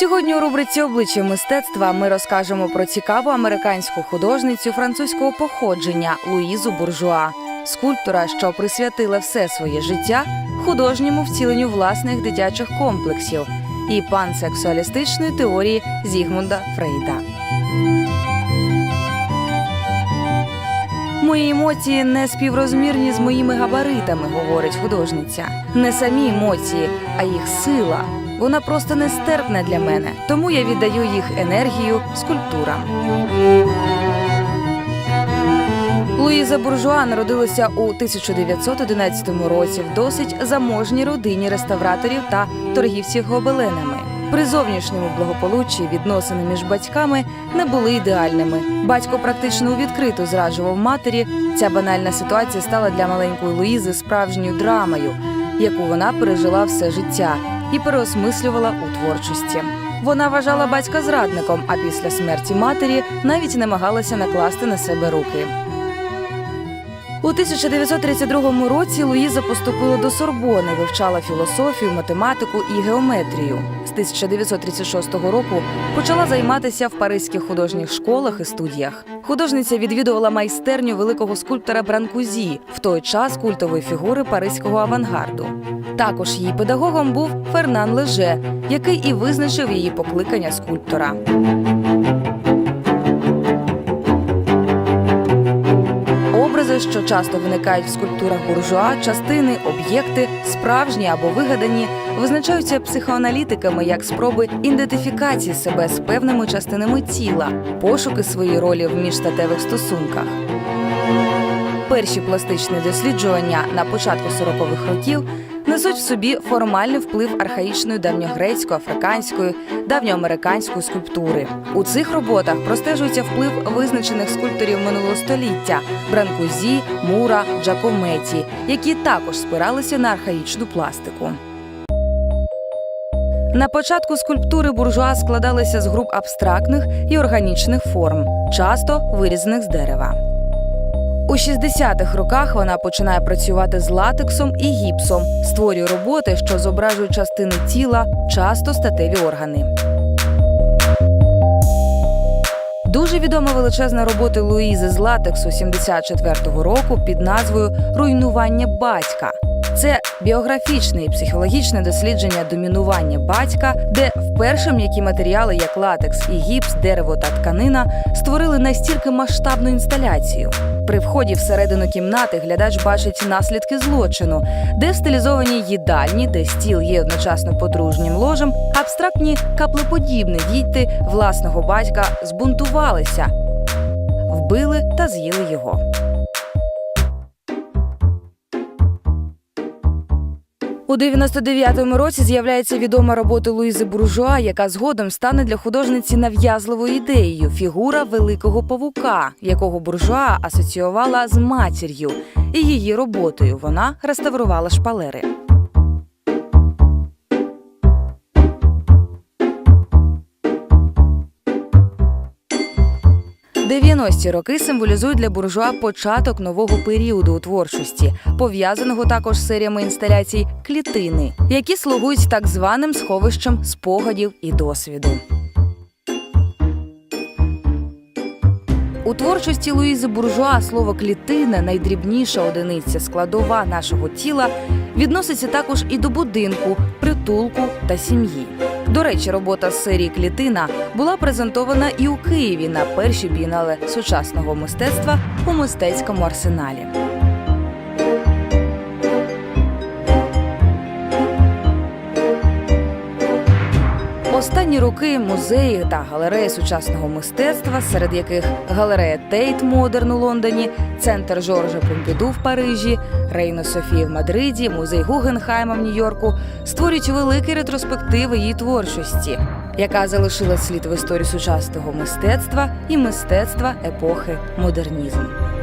Сьогодні у рубриці обличчя мистецтва ми розкажемо про цікаву американську художницю французького походження Луїзу Буржуа, скульптора, що присвятила все своє життя художньому втіленню власних дитячих комплексів і пансексуалістичної теорії Зігмунда Фрейда. Мої емоції не співрозмірні з моїми габаритами, говорить художниця. Не самі емоції, а їх сила. Вона просто нестерпна для мене, тому я віддаю їх енергію скульптурам. Луїза Буржуа народилася у 1911 році в досить заможній родині реставраторів та торгівців гобеленами. При зовнішньому благополуччі відносини між батьками не були ідеальними. Батько практично у відкриту зраджував матері. Ця банальна ситуація стала для маленької Луїзи справжньою драмою, яку вона пережила все життя і переосмислювала у творчості. Вона вважала батька зрадником, а після смерті матері навіть намагалася накласти на себе руки. У 1932 році Луїза поступила до Сорбони, вивчала філософію, математику і геометрію. З 1936 року почала займатися в паризьких художніх школах і студіях. Художниця відвідувала майстерню великого скульптора Бранкузі, в той час культової фігури паризького авангарду. Також її педагогом був Фернан Леже, який і визначив її покликання скульптора. Образи, що часто виникають в скульптурах буржуа, частини, об'єкти, справжні або вигадані, визначаються психоаналітиками як спроби ідентифікації себе з певними частинами тіла, пошуки своєї ролі в міжстатевих стосунках. Перші пластичні досліджування на початку 40-х років несуть в собі формальний вплив архаїчної давньогрецької, африканської, давньоамериканської скульптури. У цих роботах простежується вплив визначених скульпторів минулого століття Бранкузі, Мура, Джакометі, які також спиралися на архаїчну пластику. На початку скульптури буржуа складалися з груп абстрактних і органічних форм, часто вирізаних з дерева. У 60-х роках вона починає працювати з латексом і гіпсом, створює роботи, що зображують частини тіла, часто статеві органи. Дуже відома величезна робота Луїзи з латексу 74-го року під назвою Руйнування батька. Це біографічне і психологічне дослідження домінування батька, де вперше м'які матеріали, як латекс і гіпс, дерево та тканина, створили настільки масштабну інсталяцію. При вході всередину кімнати глядач бачить наслідки злочину, де стилізовані їдальні, де стіл є одночасно подружнім ложем, абстрактні каплеподібні діти власного батька збунтувалися, вбили та з'їли його. У 99-му році з'являється відома робота Луїзи Буржуа, яка згодом стане для художниці нав'язливою ідеєю фігура великого павука, якого буржуа асоціювала з матір'ю, і її роботою вона реставрувала шпалери. Дев'яності роки символізують для буржуа початок нового періоду у творчості, пов'язаного також з серіями інсталяцій клітини, які слугують так званим сховищем спогадів і досвіду. У творчості Луїзи Буржуа слово клітина, найдрібніша одиниця складова нашого тіла, відноситься також і до будинку, притулку та сім'ї. До речі, робота з серії Клітина була презентована і у Києві на першій бінале сучасного мистецтва у мистецькому арсеналі. Останні роки музеї та галереї сучасного мистецтва, серед яких галерея Тейт Модерн у Лондоні, центр Жоржа Помпіду в Парижі, Рейно Софії в Мадриді, музей Гугенхайма в Нью-Йорку, створюють великі ретроспективи її творчості, яка залишила слід в історії сучасного мистецтва і мистецтва епохи модернізму.